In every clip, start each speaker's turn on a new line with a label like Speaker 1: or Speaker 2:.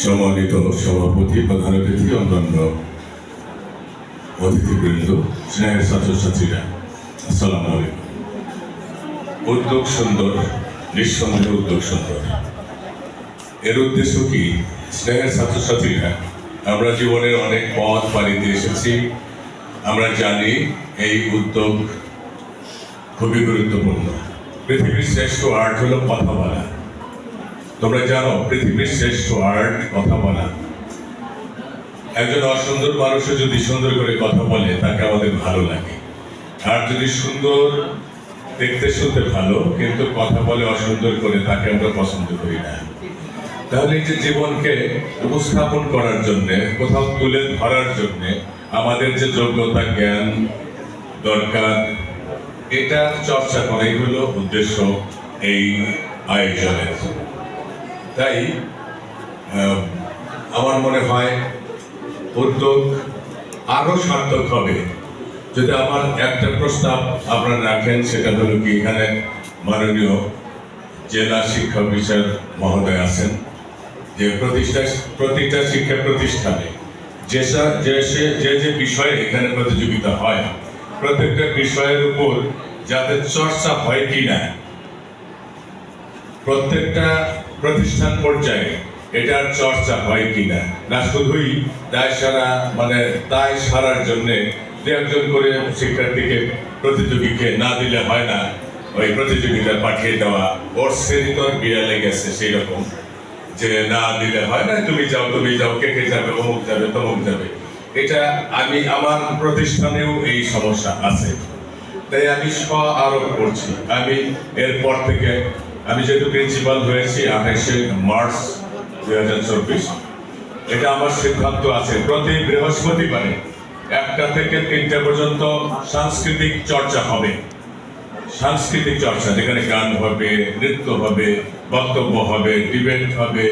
Speaker 1: সম্মানিত সভাপতি প্রধান অতিথি, অন্যান্য অতিথিবৃন্দ, স্নেহের ছাত্রছাত্রীরা, আসসালামু আলাইকুম। উদ্যোগ সুন্দর, নিঃসন্দেহে উদ্যোগ সুন্দর। এর উদ্দেশ্য কি? স্নেহের ছাত্রছাত্রীরা, আমরা জীবনের অনেক পথ পাড়ি দিয়ে এসেছি। আমরা জানি এই উদ্যোগ খুবই গুরুত্বপূর্ণ। পৃথিবীর শ্রেষ্ঠ আর্ট হলো কথা বলা তোমরা জানো, পৃথিবীর শ্রেষ্ঠ আর্ট কথা বলা। একজন অসুন্দর মানুষও যদি সুন্দর করে কথা বলে, তাকে আমাদের ভালো লাগে। আর যদি সুন্দর দেখতে শুনতে ভালো, কিন্তু কথা বলে অসুন্দর করে, তাকে আমরা পছন্দ করি না। তাহলে এই যে জীবনকে উপস্থাপন করার জন্য, কোথাও তুলে ধরার জন্য, আমাদের যে যোগ্যতা, জ্ঞান দরকার, এটা চর্চা করাই হলো উদ্দেশ্য এই আয়োজনের। তাই আমার মনে হয় উদ্যোগ আরও সার্থক হবে। যদি আমার একটা প্রস্তাব আপনারা রাখেন, সেটা হলো কি, এখানে মাননীয় জেলা শিক্ষা অফিসার মহোদয় আছেন, যে প্রতিষ্ঠা, প্রতিটা শিক্ষা প্রতিষ্ঠানে যে যে যে যে বিষয়ে এখানে প্রতিযোগিতা হয়, প্রত্যেকটা বিষয়ের উপর যাতে চর্চা হয় কি না প্রত্যেকটা প্রতিষ্ঠান পর্যায়ে এটার চর্চা হয় কিনা? না, শুধুই দায় সারা মানে দায় সারার জন্য একজন করে শিক্ষার্থীকে প্রতিযোগীকে না দিলে হয় না। ওই প্রতিযোগিতা পাঠিয়ে দেওয়া। ওর শ্রেণি তো বিড়ালে গেছে সেই রকম যে না দিলে হয় না, তুমি যাও তুমি যাও, কে কে যাবে, অমুক যাবে, তমুক যাবে। এটা আমি, আমার প্রতিষ্ঠানেও এই সমস্যা আছে। তাই আমি স্ব আরোপ করছি। আমি এরপর থেকে আমি যেহেতু প্রিন্সিপাল হয়েছি, আঠাশে মার্চ দুই হাজার চব্বিশ, এটা আমার সিদ্ধান্ত আছে। প্রতি বৃহস্পতিবারে একটা থেকে তিনটা পর্যন্ত সাংস্কৃতিক চর্চা হবে। সাংস্কৃতিক চর্চা, যেখানে গান হবে, নৃত্য হবে, বক্তব্য হবে ডিবেট হবে,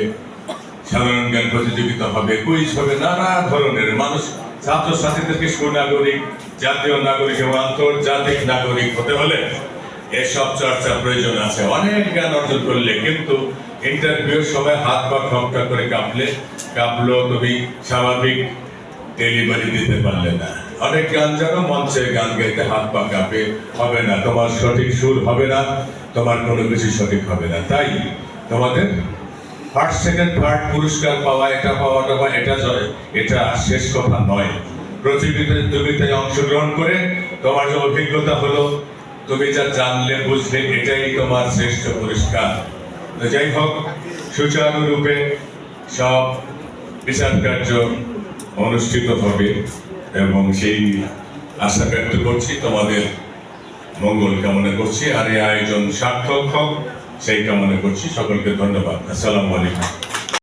Speaker 1: সাধারণ জ্ঞান প্রতিযোগিতা হবে কুইজ হবে, নানা ধরনের। মানুষ, ছাত্রছাত্রীদেরকে সুনাগরিক, জাতীয় নাগরিক এবং আন্তর্জাতিক নাগরিক হতে হলে এসব চর্চা প্রয়োজন আছে। অনেক জ্ঞান অর্জন করলে কিন্তু ইন্টারভিউর সময় হাত পা খপটা করে কাঁপলে কাঁপলো তুমি স্বাভাবিক ডেলিভারি দিতে পারলে না। অনেক গান জানো, মঞ্চে গান গাইতে হাত পা কাঁপে, হবে না। তোমার সঠিক সুর হবে না, তোমার কোনো কিছু সঠিক হবে না। তাই তোমাদের ফার্স্ট সেকেন্ড থার্ড পুরস্কার পাওয়া, এটা পাওয়া পাওয়া এটা জয় এটা শেষ কথা নয়। প্রতিযোগিতায় অংশগ্রহণ করে তোমার যে অভিজ্ঞতা হলো তুমি যা জানলে, বুঝলে, এটাই তোমার শ্রেষ্ঠ পুরস্কার। তো যাই হোক সুচারুরূপে সব বিচার কার্য অনুষ্ঠিত হবে এবং সেই আশা ব্যক্ত করছি তোমাদের মঙ্গল কামনা করছি। আর এই আয়োজন সার্থক হোক, সেই কামনা করছি। সকলকে ধন্যবাদ। আসসালামু আলাইকুম।